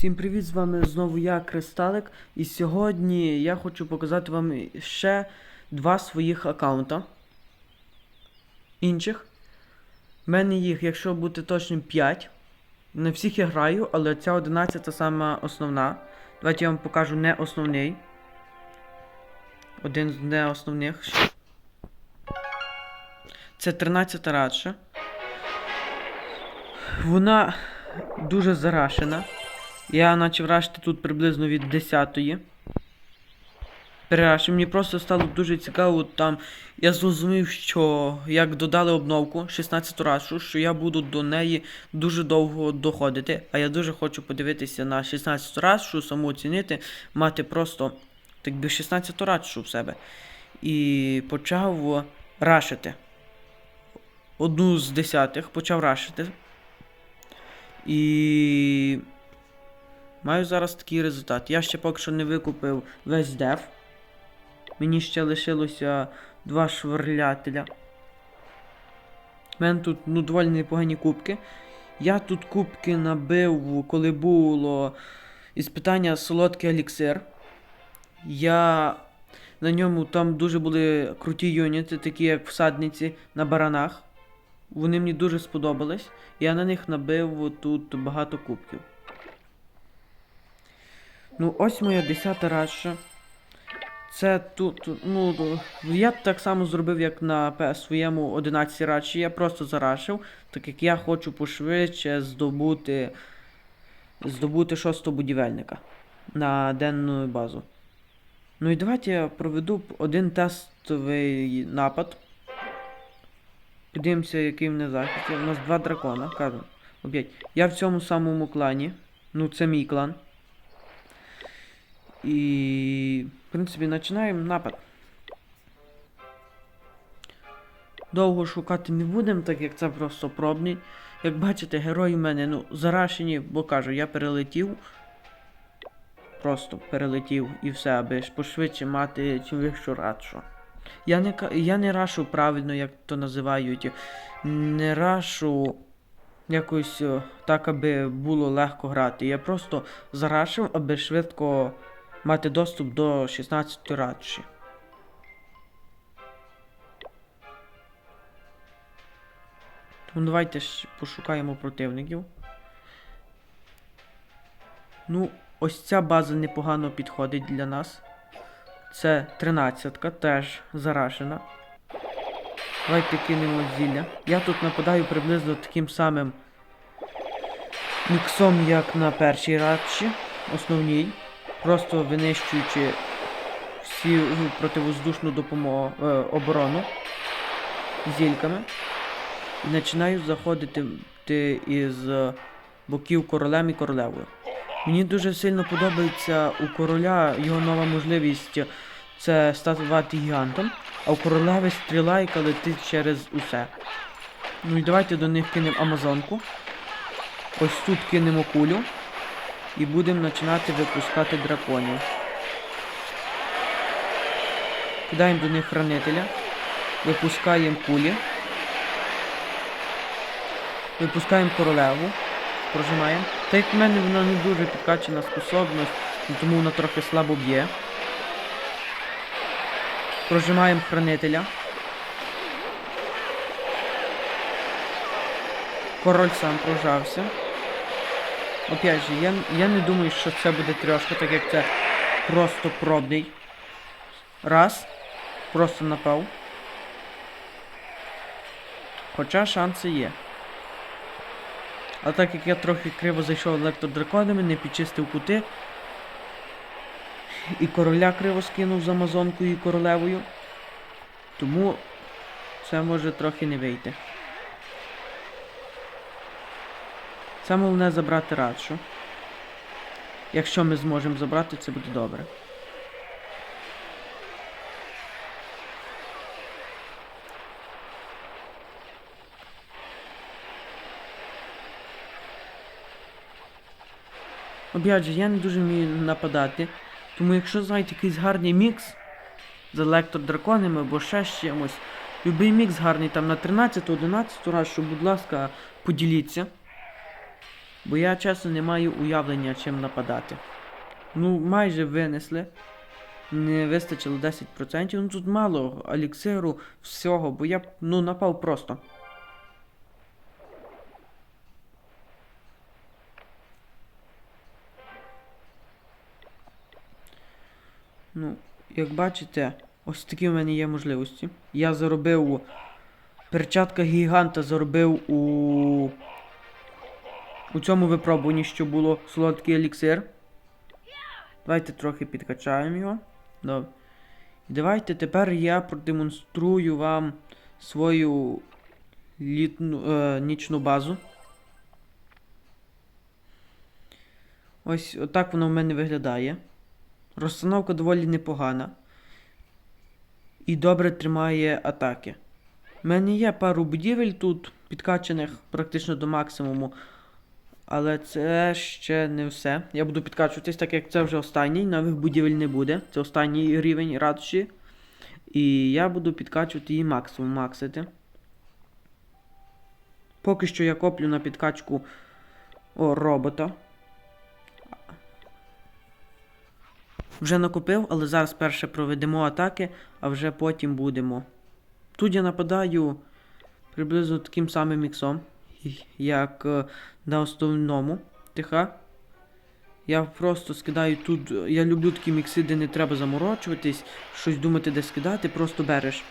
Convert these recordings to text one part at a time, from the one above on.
Всім привіт, з вами знову я, Кристалик. І сьогодні я хочу показати вам ще два своїх аккаунта. Інших. У мене їх, якщо бути точним, 5. Не всіх я граю, але ця 11 це сама основна. Давайте я вам покажу не основний. Один з не основних. Це 13 радша. Вона дуже зарашена. Я почав рашити тут приблизно від 10-ї. Перерашив. Мені просто стало дуже цікаво там. Я зрозумів, що як додали обновку 16 рашу, що я буду до неї дуже довго доходити. А я дуже хочу подивитися на 16 рашу, саму оцінити, мати просто так би 16 рашу в себе. І почав рашити. Одну з десятих почав рашити. І. Маю зараз такий результат. Я ще поки що не викупив весь деф. Мені ще лишилося два шверлятеля. У мене тут ну, доволі непогані кубки. Я тут кубки набив, коли було іспитання солодкий еліксир. Я на ньому там дуже були круті юніти, такі як всадниці на баранах. Вони мені дуже сподобались. Я на них набив тут багато кубків. Ну, ось моя 10 раша. Це тут, ну, я так само зробив, як на своєму 11 рачі. Я просто зарашив, так як я хочу пошвидше здобути здобути шостого будівельника на денну базу. Ну і давайте я проведу один тестовий напад. Подивимося, який в мене захист. У нас два дракона, кажу. Я в цьому самому клані. Ну, це мій клан. І, в принципі, починаємо напад. Довго шукати не будемо, так як це просто пробний. Як бачите, герої в мене ну, зарашені, бо кажу, я перелетів. Просто перелетів і все, аби пошвидше мати цю вищу радшу. Я не, я не рашу правильно, як то називають. Не рашу якось так, аби було легко грати. Я просто зарашив, аби швидко мати доступ до 16 радші. Тому давайте пошукаємо противників. Ну, ось ця база непогано підходить для нас. Це 13-ка, теж зарашена. Давайте кинемо зілля. Я тут нападаю приблизно таким самим міксом, як на першій радші, основній. Просто винищуючи всі ну, противоздушну допомогу е, оборону зільками. І починаю заходити ти із е, боків королем і королевою. Мені дуже сильно подобається у короля його нова можливість це статувати гігантом, а у королеви стріла, яка летить через усе. Ну і давайте до них кинемо Амазонку. Ось тут кинемо кулю. І будемо починати випускати драконів. Кидаємо до них хранителя. Випускаємо кулі. Випускаємо королеву. Прожимаємо. Так як в мене вона не дуже підкачана способність, тому вона трохи слабо б'є. Прожимаємо хранителя. Король сам прожався. Опять же, я, я не думаю, що це буде трьошка, так як це просто пробний. Раз. Просто напав. Хоча шанси є. А так як я трохи криво зайшов електродраконами, не підчистив кути. І короля криво скинув з Амазонкою і королевою. Тому це може трохи не вийти. Саме головне забрати радшу. Якщо ми зможемо забрати, це буде добре. Же, я не дуже вмію нападати. Тому якщо знаєте якийсь гарний мікс з електродраконами або ще з чимось, любий мікс гарний там на 13-11 раз, що, будь ласка, поділіться. Бо я чесно не маю уявлення, чим нападати. Ну, майже винесли. Не вистачило 10%. Ну тут мало еліксиру, всього, бо я ну, напав просто. Ну, як бачите, ось такі в мене є можливості. Я заробив перчатка гіганта заробив у. У цьому випробуванні, що було солодкий еліксир. Давайте трохи підкачаємо його. Добре. І давайте тепер я продемонструю вам свою літну, е, нічну базу. Ось отак воно в мене виглядає. Розстановка доволі непогана. І добре тримає атаки. У мене є пару будівель тут, підкачаних практично до максимуму. Але це ще не все. Я буду підкачуватись, так як це вже останній, нових будівель не буде. Це останній рівень ратуші. І я буду підкачувати її максимум максити. Поки що я коплю на підкачку о, робота. Вже накопив, але зараз перше проведемо атаки, а вже потім будемо. Тут я нападаю приблизно таким самим міксом, як е, на основному ТХ. Я просто скидаю тут. Я люблю такі мікси, де не треба заморочуватись, щось думати, де скидати, просто береш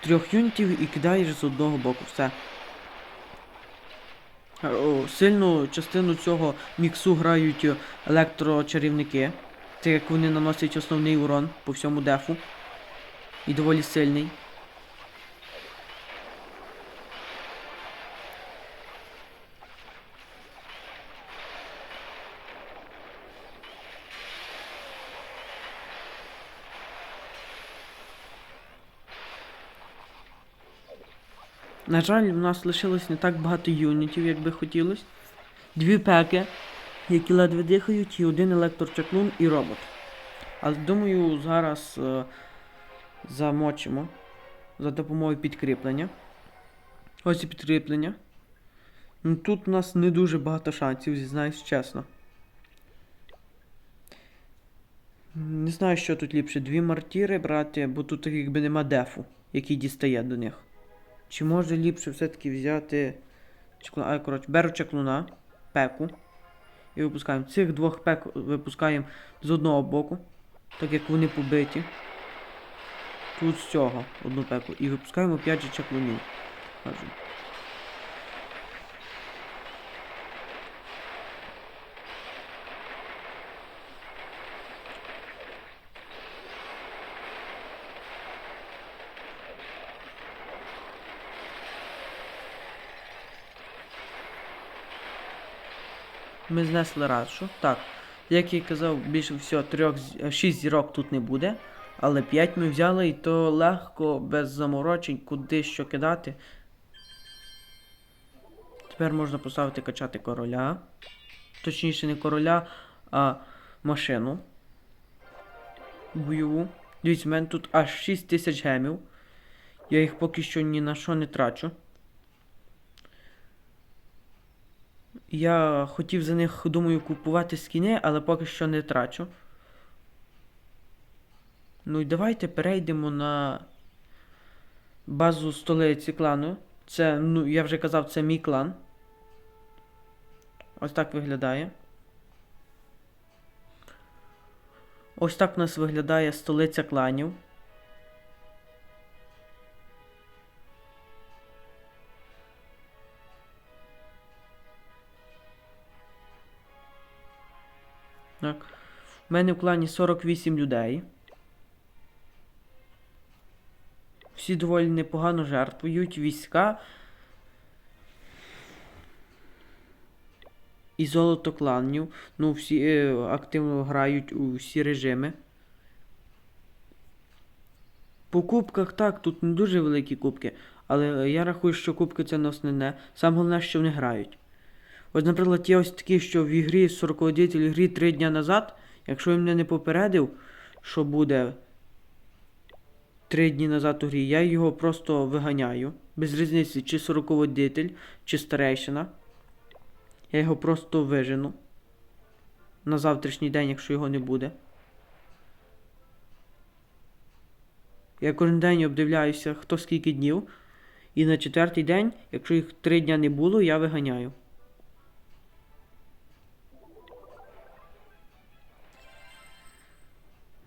трьох юнітів і кидаєш з одного боку. Все. Е, Сильну частину цього міксу грають електрочарівники, так як вони наносять основний урон по всьому дефу. І доволі сильний. На жаль, в нас лишилось не так багато юнітів, як би хотілося. Дві пеки, які ледве дихають, і один електрочаклун і робот. Але думаю, зараз е, замочимо за допомогою підкріплення. Ось і підкріплення. Ну, тут у нас не дуже багато шансів, зізнаюсь чесно. Не знаю, що тут ліпше. Дві мартіри брати, бо тут якби нема дефу, який дістає до них. Чи може ліпше все-таки взяти. чеклуна- А, коротше, беру чеклуна, пеку. І випускаємо. Цих двох пек випускаємо з одного боку, так як вони побиті. Тут з цього одну пеку. І випускаємо 5 же чеклунів. Ми знесли рашу. Так. Як я казав, більше всього трьох, з- е, шість зірок тут не буде. Але 5 ми взяли і то легко, без заморочень, куди що кидати. Тепер можна поставити качати короля. Точніше, не короля, а машину. Бойову. Дивіться, в мене тут аж 6 тисяч гемів. Я їх поки що ні на що не трачу. Я хотів за них, думаю, купувати скіни, але поки що не трачу. Ну і давайте перейдемо на базу столиці клану. Це, ну, я вже казав, це мій клан. Ось так виглядає. Ось так у нас виглядає столиця кланів. Так. У мене в клані 48 людей. Всі доволі непогано жертвують війська. І золото кланів. Ну, всі е, активно грають у всі режими. По кубках так, тут не дуже великі кубки, але я рахую, що кубки це не основне. Саме головне, що вони грають. Ось, наприклад, є ось такі, що в ігрі 40 дітель грі 3 дня назад, якщо він мене не попередив, що буде 3 дні назад у грі, я його просто виганяю. Без різниці, чи 40 дітель, чи старейшина. Я його просто вижену. На завтрашній день, якщо його не буде. Я кожен день обдивляюся, хто скільки днів. І на четвертий день, якщо їх три дня не було, я виганяю.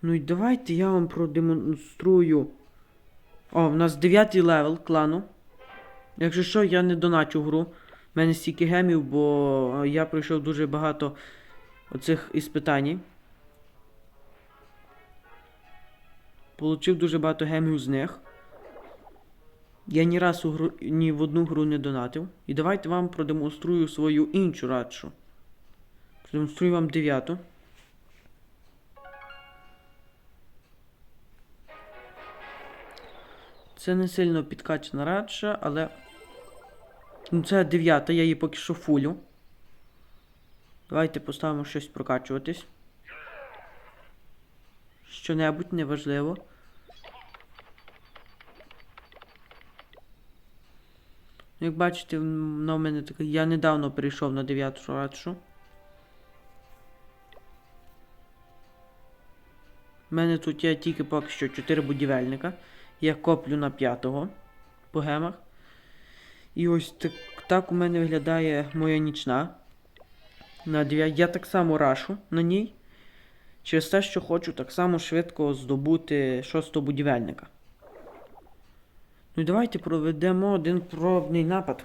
Ну і давайте я вам продемонструю. О, в нас 9 левел клану. Якщо що, я не доначу гру. У мене стільки гемів, бо я пройшов дуже багато оцих іспитань. Получив дуже багато гемів з них. Я ні разу гру, ні в одну гру не донатив. І давайте вам продемонструю свою іншу радшу. Продемонструю вам дев'яту. Це не сильно підкачана радша, але. Ну, це дев'ята, я її поки що фулю. Давайте поставимо щось прокачуватись. Що-небудь неважливо. Ну, Як бачите, на мене таке. Я недавно перейшов на 9 радшу. У мене тут є тільки поки що 4 будівельника. Я коплю на 5-го по гемах. І ось так, так у мене виглядає моя нічна. На 9. Я так само рашу на ній. Через те, що хочу так само швидко здобути 6-го будівельника. Ну і давайте проведемо один пробний напад.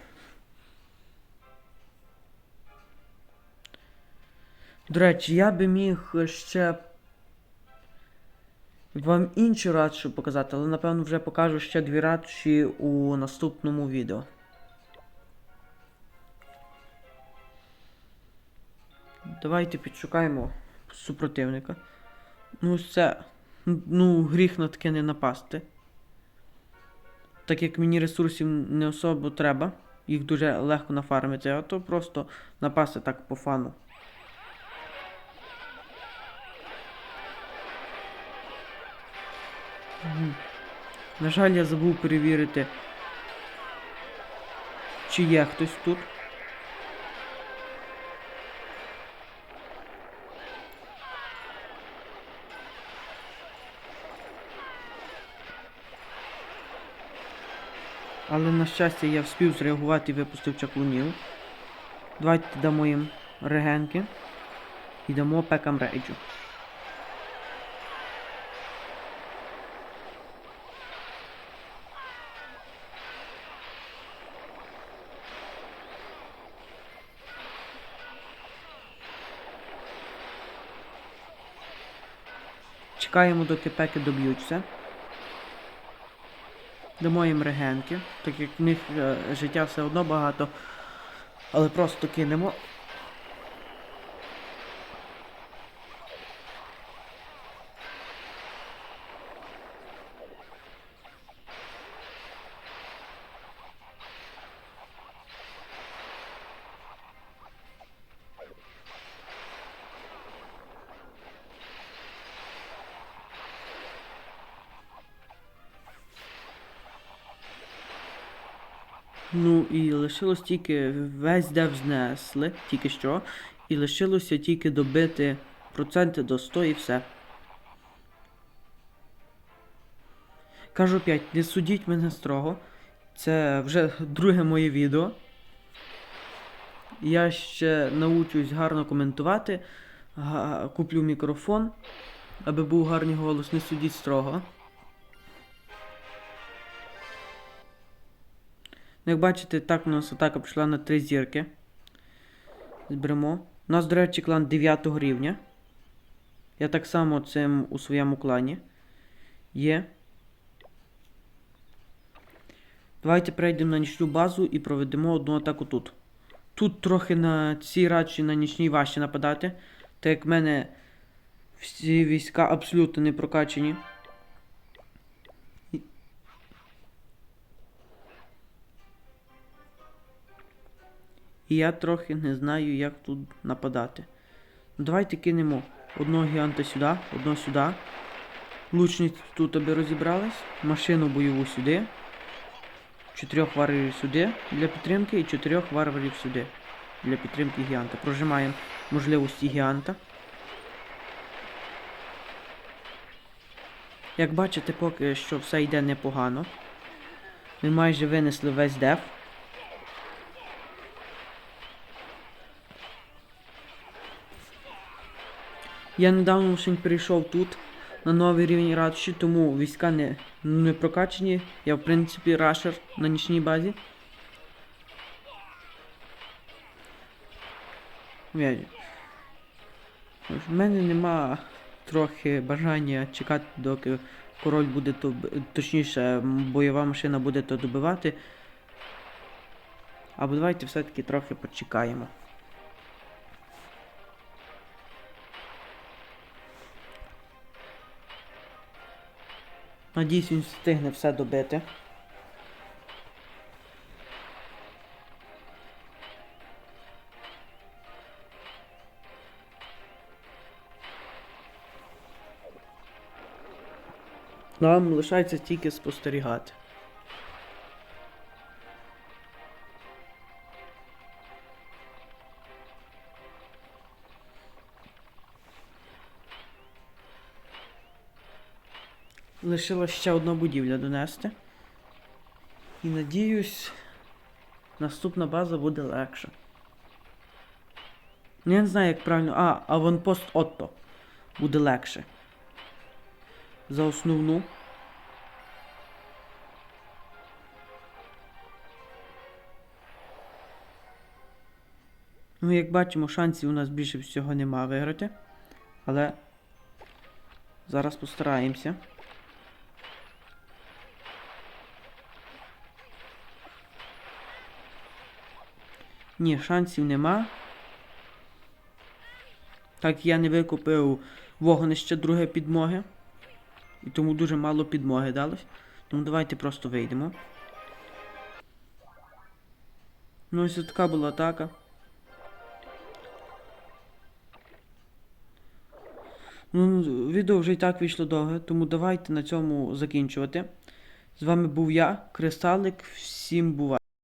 До речі, я би міг ще вам інші радші показати, але напевно вже покажу ще дві радші у наступному відео. Давайте підшукаємо супротивника. Ну, це. Ну, гріх на таке не напасти. Так як мені ресурсів не особо треба, їх дуже легко нафармити, а то просто напасти так по фану. На жаль, я забув перевірити, чи є хтось тут. Але на щастя я вспів зреагувати і випустив чаклунів. Давайте дамо їм регенки і дамо пекам рейджу. Чекаємо, доки пеки доб'ються. Дамо їм регенки, так як в них е, життя все одно багато. Але просто кинемо. Ну і лишилось тільки весь дев знесли, тільки що. І лишилося тільки добити проценти до 100 і все. Кажу 5, не судіть мене строго. Це вже друге моє відео. Я ще научусь гарно коментувати. Куплю мікрофон, аби був гарний голос, не судіть строго. Як бачите, так у нас атака пішла на 3 зірки. Зберемо. У нас, до речі, клан 9 рівня. Я так само цим у своєму клані. Є. Давайте перейдемо на нічну базу і проведемо одну атаку тут. Тут трохи на цій радші на нічній важче нападати. Так як в мене всі війська абсолютно не прокачені. І я трохи не знаю, як тут нападати. Ну, давайте кинемо одного гіганта сюди, одного сюди. Лучниці тут аби розібрались. Машину бойову сюди. Чотирьох варварів сюди для підтримки і чотирьох варварів сюди. для підтримки гіганта. Прожимаємо можливості гіганта. Як бачите, поки що все йде непогано. Ми майже винесли весь деф. Я недавно лише перейшов тут на новий рівень ратуші, тому війська не, не прокачані. Я в принципі рашер на нічній базі. В мене нема трохи бажання чекати, доки король буде то, точніше, бойова машина буде то добивати. Або давайте все-таки трохи почекаємо. Надіюсь, він встигне все добити. Нам лишається тільки спостерігати. Лишилась ще одна будівля донести. І надіюсь, наступна база буде легша. Ну, Я не знаю, як правильно. А, аванпост Отто. Буде легше. За основну. Ну, як бачимо, шансів у нас більше всього нема виграти. Але зараз постараємося. Ні, шансів нема. Так я не викупив вогнище друге підмоги. І тому дуже мало підмоги далось. Тому давайте просто вийдемо. Ну ось така була атака. Ну, відео вже і так вийшло довге, тому давайте на цьому закінчувати. З вами був я, Кристалик. Всім бувай.